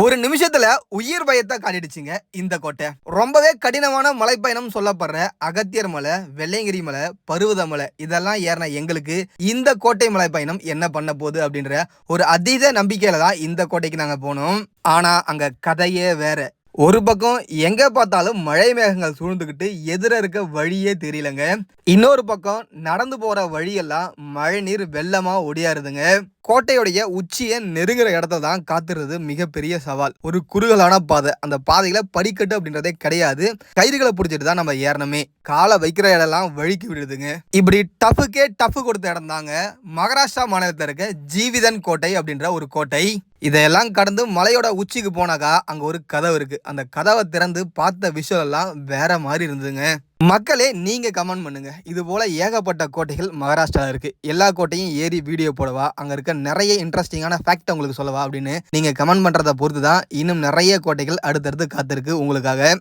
ஒரு நிமிஷத்துல உயிர் பயத்தை காட்டிடுச்சுங்க இந்த கோட்டை. ரொம்பவே கடினமான மலைப்பயணம் சொல்லப்படுற அகத்தியர் மலை வெள்ளையங்கிரி மலை பருவத மலை இதெல்லாம் ஏறின எங்களுக்கு இந்த கோட்டை மலைப்பயணம் என்ன பண்ண போகுது அப்படின்ற ஒரு அதீத நம்பிக்கையில தான் இந்த கோட்டைக்கு நாங்க போனோம். ஆனா அங்க கதையே வேற. ஒரு பக்கம் எங்க பார்த்தாலும் மழை மேகங்கள் சூழ்ந்துக்கிட்டு எதிர இருக்க வழியே தெரியலங்க. இன்னொரு பக்கம் நடந்து போற வழியெல்லாம் மழை நீர் வெள்ளமா ஒடியாருதுங்க. கோட்டையுடைய உச்சியை நெருங்குற இடத்த தான் காத்துறது மிகப்பெரிய சவால். ஒரு குறுகலான பாதை. அந்த பாதையில படிக்கட்டு அப்படின்றதே கிடையாது. கயிறுகளை பிடிச்சிட்டு தான் நம்ம ஏறணுமே. காலை வைக்கிற இடம்லாம் வழுக்கி விடுதுங்க. இப்படி டஃபுக்கே டஃப் கொடுத்த இடம் தாங்க மகாராஷ்டிரா மாநிலத்தில் இருக்க ஜீவிதன் கோட்டை அப்படின்ற ஒரு கோட்டை. இதையெல்லாம் கடந்து மலையோட உச்சிக்கு போனாக்கா அங்க ஒரு கதவு இருக்கு. அந்த கதவை திறந்து பார்த்த விஷயம் எல்லாம் வேற மாதிரி இருந்ததுங்க. மக்களே நீங்க கமெண்ட் பண்ணுங்க. இது போல ஏகப்பட்ட கோட்டைகள் மகாராஷ்டிரால இருக்கு. எல்லா கோட்டையும் ஏறி வீடியோ போடவா? அங்க இருக்க நிறைய இன்ட்ரெஸ்டிங்கான ஃபேக்ட் உங்களுக்கு சொல்லவா? அப்படின்னு நீங்க கமெண்ட் பண்றதை பொறுத்து தான் இன்னும் நிறைய கோட்டைகள் அடுத்தடுத்து காத்திருக்கு உங்களுக்காக.